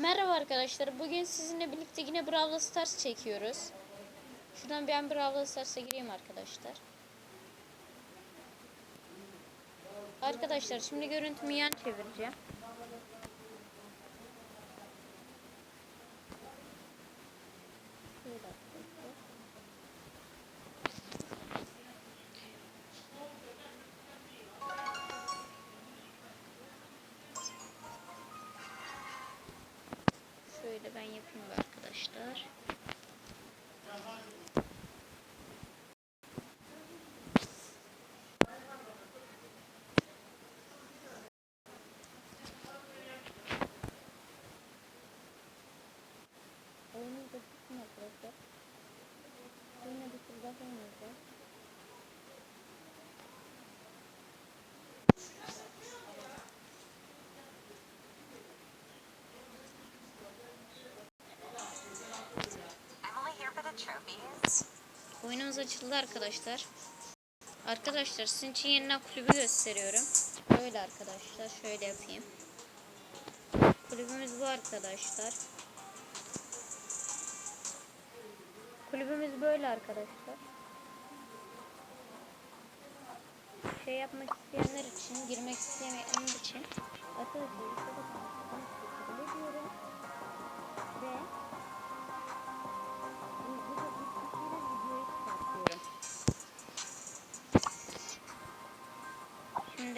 Merhaba arkadaşlar. Bugün sizinle birlikte yine Brawl Stars çekiyoruz. Şuradan ben Brawl Stars'a gireyim arkadaşlar. Arkadaşlar şimdi görüntümü yan çevireceğim. Şöyle ben yapayım arkadaşlar. Oyunumuz açıldı arkadaşlar. Arkadaşlar sizin için yeniden kulübü gösteriyorum. Böyle arkadaşlar. Şöyle yapayım. Kulübümüz bu arkadaşlar. Kulübümüz böyle arkadaşlar. Şey yapmak isteyenler için, girmek isteyenler için arkadaşlar kabul ediyorum. Ve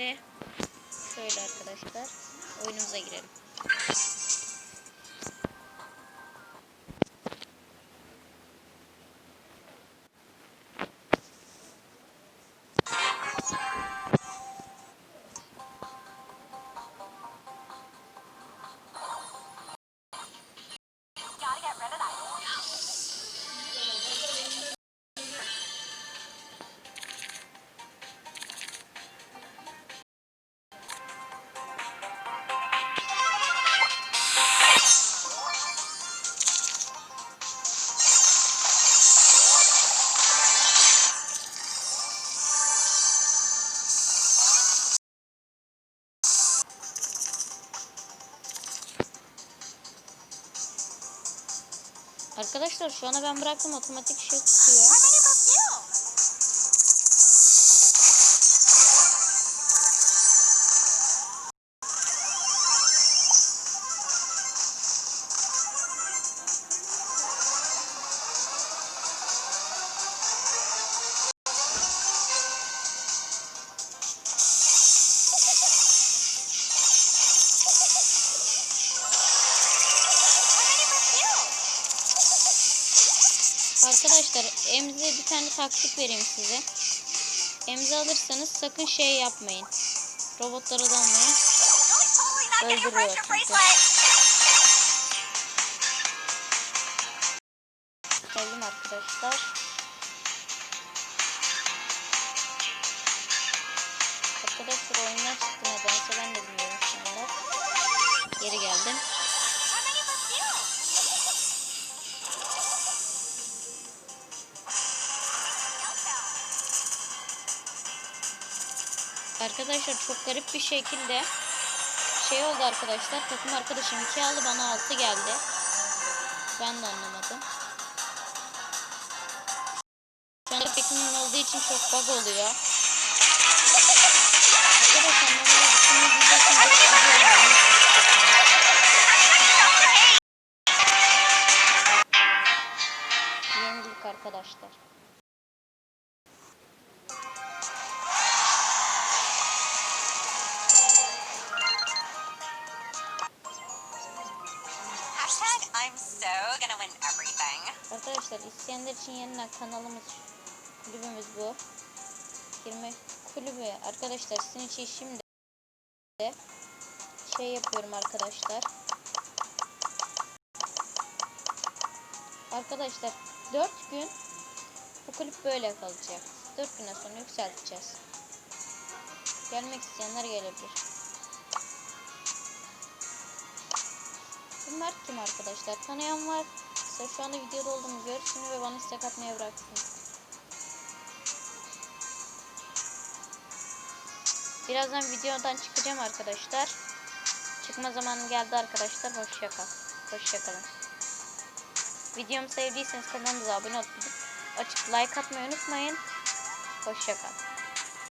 Şimdi şöyle arkadaşlar oyunumuza girelim. Arkadaşlar şu ana ben bıraktım otomatik şey tutuyor. Arkadaşlar emze bir tane taktik vereyim size. Emze alırsanız sakın şey yapmayın. Robotlara dalmayın. Öldürüyor çünkü. Geldim arkadaşlar. Arkadaşlar oyundan çıktı nedense ben de bilmiyorum şu anda. Geri geldim. Arkadaşlar çok garip bir şekilde şey oldu arkadaşlar. Takım arkadaşım 2 aldı bana 6 geldi. Ben de anlamadım. Şu anda takımın olduğu için çok bug oluyor. Arkadaşlar videosunu bekliyorum. Yenilik arkadaşlar. Arkadaşlar isteyenler için yeniden kanalımız kulübümüz bu. Girme kulübü arkadaşlar sizin için şimdi şey yapıyorum arkadaşlar. Arkadaşlar 4 gün bu kulüp böyle kalacak. 4 güne sonra yükselteceğiz. Gelmek isteyenler gelebilir. Bunlar kim arkadaşlar? Tanıyan var. Size şu anda videoda olduğumu görsün ve bana istek atmaya bıraksın. Birazdan videodan çıkacağım arkadaşlar. Çıkma zamanı geldi arkadaşlar. Hoşçakal. Hoşçakalın. Videomu sevdiyseniz kanalımıza abone olup açıp like atmayı unutmayın. Hoşçakalın.